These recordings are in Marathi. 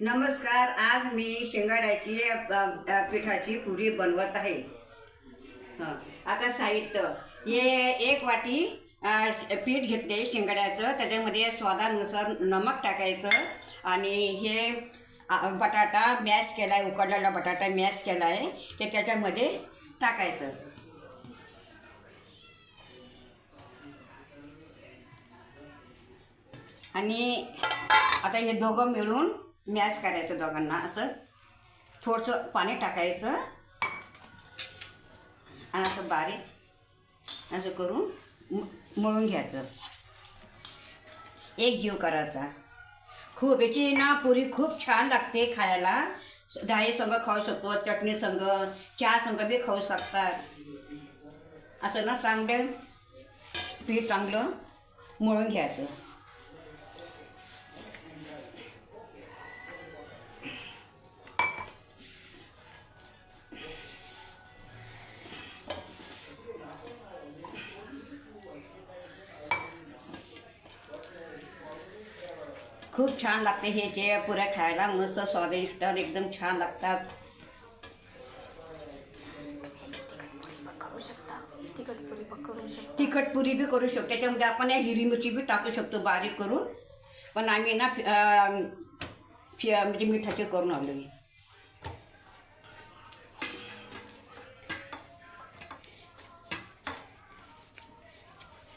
नमस्कार आज मी शेंगाड्याची पिठाची पुरी बनवत आहे. आता साहित्य. हे एक वाटी पीठ घेतले शेंगाड्याचं त्याच्यामध्ये स्वादानुसार नमक टाकायचं आणि हे बटाटा मॅश केला आहे उकडलेला बटाटा मॅश केला आहे ते त्याच्यामध्ये टाकायचं. आणि आता हे दोघं मिळून मॅश करायचं दोघांना असं. थोडंसं पाणी टाकायचं. आणि असं बारीक असं करून म- मळून घ्यायचं. एक जीव करायचा. खूप याची ना पुरी खूप छान लागते खायला. दही संग खाऊ शकतो चटणी संग चहा संग बी खाऊ शकतात. असं ना चांगलं पीठ चांगलं मळून घ्यायचं. खूप छान लागते हे जे पुऱ्या खायला मस्त स्वादिष्ट एकदम छान लागतात. शकता तिखट पुरी करू बी करू शकतो. त्याच्यामध्ये आपण या हिरवी मिरची बी टाकू शकतो बारीक करून. पण आम्ही ना फि- म्हणजे मिठाचे करून आलो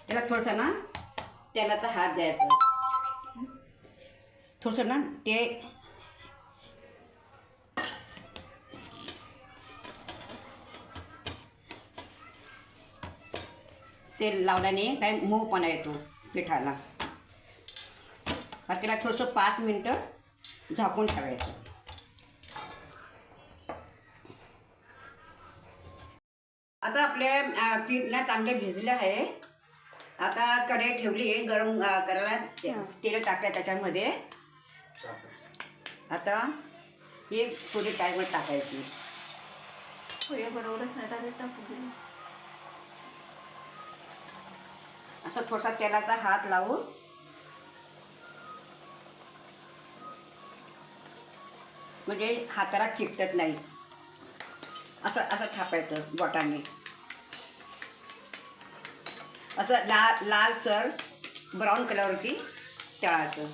त्याला थोडंसं ना तेलाचा हात द्यायचा. थोडंसं ना ते तेल लावल्याने काय मऊपणा येतो पिठाला आता त्याला थोडंसं पाच मिनटं झाकून ठेवायचं आता आपले पीठ ना चांगले भिजले आहे आता कढई ठेवली आहे गरम करायला तेल टाकलं त्याच्यामध्ये आता ही पुरी टायमर टाकायची. पोहे बरोबरच नाही टाकू असं थोडासा तेलाचा हात लावून म्हणजे हाताला चिकटत नाही. असं असं थापायचं बोटाने. असं लाल लाल सर ब्राऊन कलरवरती तळायचं.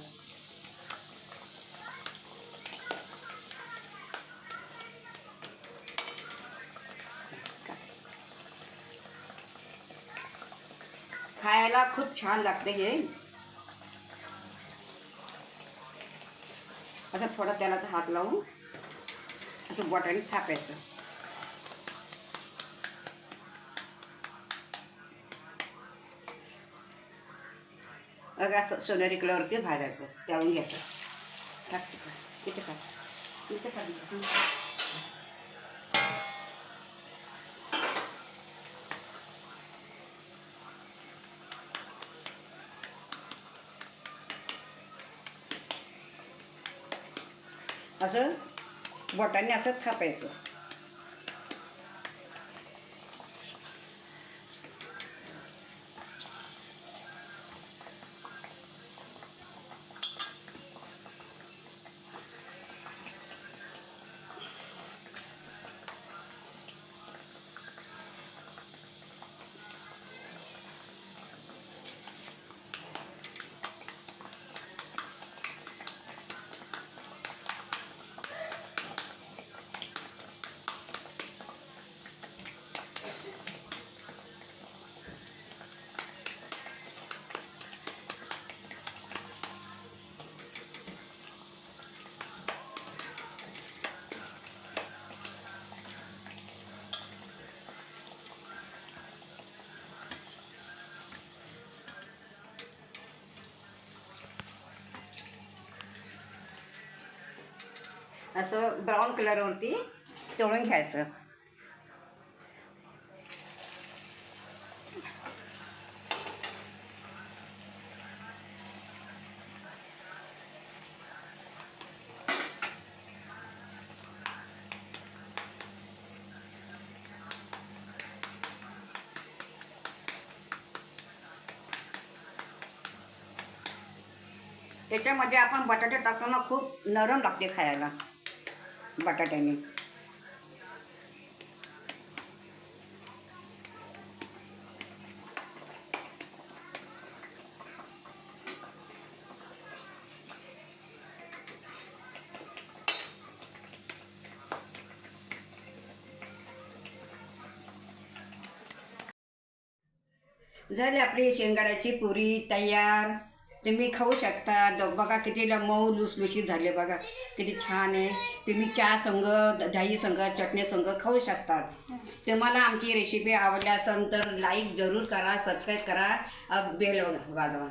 खायला खूप छान लागते हे. असं थोडा त्याला हात लावून असं बोटाने थापायचं. अगं असं सोनेरी कलरवरती भाजायचं. तळून घ्यायचं. टाक तिथं. इथे टाक. इथे असं बोटाने असं थापायचं. असं ब्राऊन कलरवरती तळून घ्यायचं. त्याच्यामध्ये आपण बटाटे टाकताना खूप नरम लागते खायला. बटाट्याने. झाली आपली शेंगाड्याची पुरी तयार. तुम्ही खाऊ शकता. द- बघा किती मऊ लुसलुशीत झाले बघा. किती छान आहे. तुम्ही चहा संग दही संग चटणी संग खाऊ शकतात तुम्हाला आमची रेसिपी आवडली असेल तर लाईक जरूर करा सबस्क्राईब करा. बेल वाजवा.